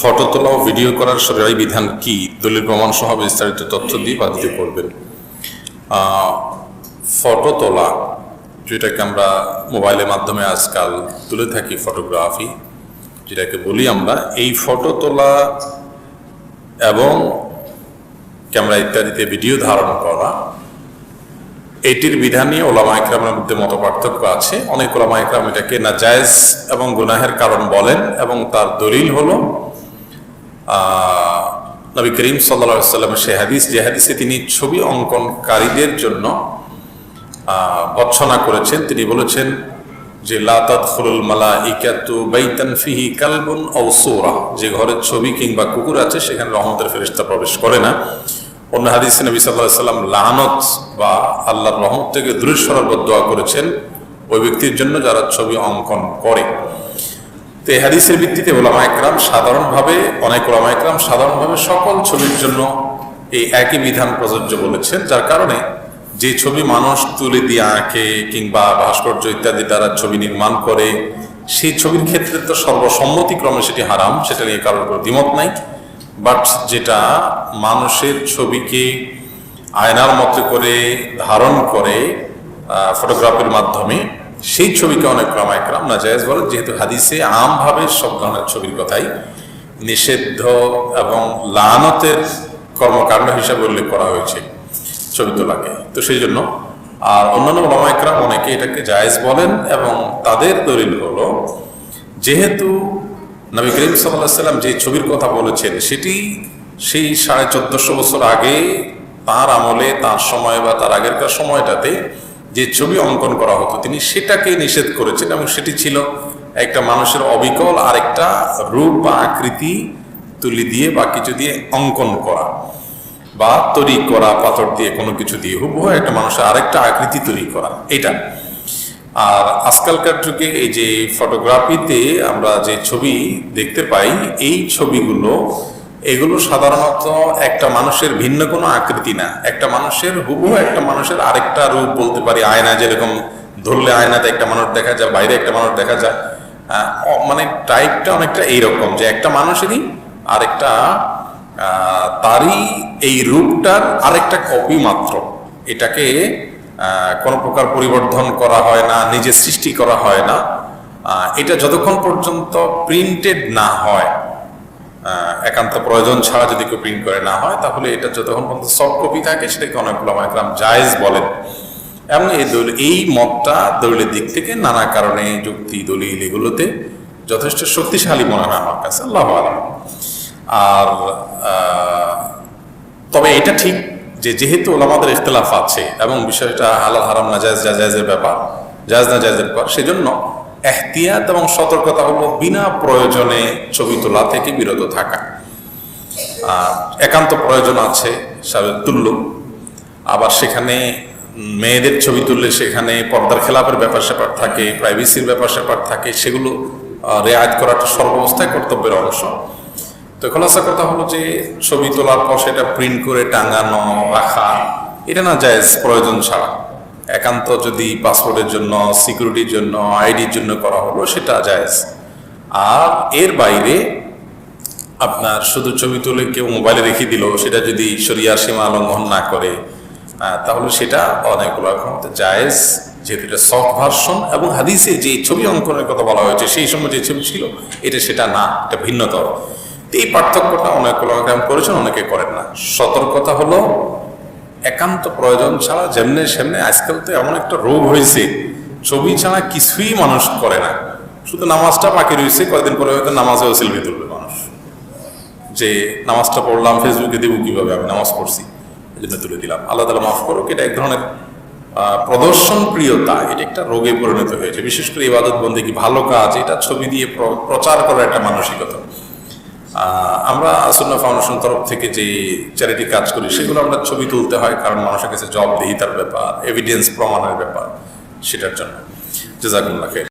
Photo তোলা ও video করার সরকারি বিধান কি? দলিল প্রমাণ সহ বিস্তারিত তথ্য দিয়ে বাধিত করবেন ফটো তোলা, যেটাকে আমরা মোবাইলের মাধ্যমে আজকাল তুলে থাকি ফটোগ্রাফি, যেটাকে বলি আমরা, এই ফটো তোলা এবং ক্যামেরা ইত্যাদিতে ভিডিও ধারণ করা, এটির বিধান নিয়ে ওলামা একরামের মধ্যে মত পার্থক্য আছে। অনেক ওলামা একরাম এটাকে না জায়েজ এবং গুনাহের কারণ বলেন এবং তার দলিল হলো নবী করিম সাল্লা সাল্লামের সে হাদিস, যে হাদিসে তিনি ছবি অঙ্কনকারীদের জন্য ভৎসনা করেছেন। তিনি বলেছেন যে লাতাত ফুলুল মালা ইকাতু বাইতান ফিহি কালবুন ও সৌরা। যে ঘরের ছবি কিংবা কুকুর আছে, সেখানে রহমতের ফেরিস্তা প্রবেশ করে না। অন্য হাদিস নবী সাল্লাহ সাল্লাম লানত বা আল্লাহর রহমত থেকে দূরে সরার করেছেন ওই ব্যক্তির জন্য যারা ছবি অঙ্কন করে। তো হাদিসের ভিত্তিতে ওলামা একরাম সাধারণভাবে, অনেক ওলামা একরাম সাধারণভাবে সকল ছবির জন্য এই একই বিধান প্রযোজ্য বলেছেন, যার কারণে যে ছবি মানুষ তুলে দিয়ে আঁকে কিংবা ভাস্কর্য ইত্যাদি দ্বারা ছবি নির্মাণ করে, সেই ছবির ক্ষেত্রে তো সর্বসম্মতিক্রমে সেটি হারাম, সেটা নিয়ে কারোর কোনো দ্বিমত নাই। বাট যেটা মানুষের ছবিকে আয়নার মতো করে ধারণ করে ফটোগ্রাফির মাধ্যমে সেই ছবিকে অনেক ক্রমায়ক্রম না জায়েজ বলে, যেহেতু হাদিসে আমভাবে সব ধরনের ছবির কথাই নিষিদ্ধ এবং লানতের কর্মকাণ্ড হিসাবে উল্লেখ করা হয়েছে ছবি তোলাকে। তো সেই জন্য, আর অন্যান্য ওলামাইকরাম অনেকে এটাকে জায়েজ বলেন এবং তাদের দলিল হলো, যেহেতু নবী করিম সাল্লাহ সাল্লাম যে ছবির কথা বলেছেন, সেটি সেই সাড়ে চোদ্দশো বছর আগে তার আমলে, তার সময় বা তার আগেরকার সময়টাতে যে ছবি অঙ্কন করা হতো, তিনি সেটাকে নিষেধ করেছেন এবং সেটি ছিল একটা মানুষের অবিকল আরেকটা রূপ বা আকৃতি তুলি দিয়ে বা কিছু দিয়ে অঙ্কন করা বা তৈরি করা, পাথর দিয়ে কোনো কিছু দিয়ে হুবহু একটা মানুষের আরেকটা আকৃতি তৈরি করা, এটা। আর আজকালকার যুগে এই যে ফটোগ্রাফিতে আমরা যে ছবি দেখতে পাই, এই ছবিগুলো এগুলো সাধারণত একটা মানুষের ভিন্ন কোনো আকৃতি না। একটা মানুষের হুবহু একটা মানুষের আরেকটা রূপ বলতে পারি। আয়না যেরকম ধরলে আয়নাতে একটা মানুষ দেখা যায়, বাইরে একটা মানুষ দেখা যায়। মানে টাইপটা অনেকটা এইরকম যে একটা মানুষেরই আরেকটা তারই এই রূপটার আরেকটা কপি মাত্র। এটাকে কোনো প্রকার পরিবর্ধন করা হয় না নিজে সৃষ্টি করা হয় না। এটা যতক্ষণ পর্যন্ত প্রিন্টেড না হয় একান্ত প্রয়োজন ছাড়া যদি কেউ প্রিন্ট করে না হয়, তাহলে এটা যতক্ষণ পর্যন্ত সফট কপি থাকে, সেটাকে অনেকগুলো আমাকরাম জায়েজ বলেন। এবং এই দলিল এই মতটা দলিলের দিক থেকে নানা কারণে যুক্তি, দলিল এগুলোতে যথেষ্ট শক্তিশালী মনে হয় আমার কাছে, আল্লাহ আলম। আর তবে এটা ঠিক যে যেহেতু ওলামাদের ইখতলাফ আছে এবং বিষয়টা হালাল হারাম নাজায়জ জাজায়জের ব্যাপার জায়জ না জায়জের ব্যাপার, সেজন্য এহতিয়াত এবং সতর্কতা হলো বিনা প্রয়োজনে ছবি তোলা থেকে বিরত থাকা। একান্ত প্রয়োজন আছে তুল্য। আবার সেখানে মেয়েদের ছবি তুললে সেখানে পর্দার খেলাপের ব্যাপার স্যাপার থাকে প্রাইভেসির ব্যাপার স্যাপার থাকে, সেগুলো রেয়াজ করাটা সর্বাবস্থায় কর্তব্যের অংশ। তো খোলাসা কথা হলো যে ছবি তোলার পর সেটা প্রিন্ট করে টাঙানো, রাখা, এটা না জায়েজ, প্রয়োজন ছাড়া। একান্ত যদি পাসপোর্টের জন্য সিকিউরিটির জন্য আইডির জন্য করা হলো, সেটা জায়েজ। আর এর বাইরে আপনার শুধু ছবি তুলে কেউ মোবাইলে রেখে দিল, সেটা যদি শরিয়ার সীমা লঙ্ঘন না করে তাহলে সেটা অনেকগুলো জায়েজ, যেহেতু এটা সফট ভার্সন এবং হাদিসে যে ছবি অঙ্কনের কথা বলা হয়েছে, সেই সময় যে ছবি ছিল, এটা সেটা না, এটা ভিন্নতর। এই পার্থক্যটা অনেকগুলো গ্রাম করেছেন, অনেকে করেন না। সতর্কতা হলো, একান্ত প্রয়োজন ছাড়া যেমনে সেমনে আজকাল তো এমন একটা রোগ হয়েছে, ছবি ছাড়া কিছুই মানুষ করে না। শুধু নামাজটা বাকি রয়েছে কয়েকদিন পরে হয়তো নামাজেও সেলফি তুলবে। যে নামাজটা পড়লাম, ফেসবুকে দেবো কীভাবে? আমি নামাজ পড়ছি এই জন্য তুলে দিলাম। আল্লাহ তালা মাফ করুক, এটা এক ধরনের প্রদর্শন প্রিয়তা এটা একটা রোগে পরিণত হয়েছে। বিশেষ করে ইবাদত বন্দী কি ভালো কাজ, এটা ছবি দিয়ে প্রচার করার একটা মানসিকতা। আমরা আসন্না ফাউন্ডেশন তরফ থেকে যে চ্যারিটি কাজ করি, সেগুলো আমরা ছবি তুলতে হয়, কারণ মানুষের কাছে জব দিই তার ব্যাপার এভিডেন্স প্রমাণের ব্যাপার, সেটার জন্য। জেজাকুল্লাহ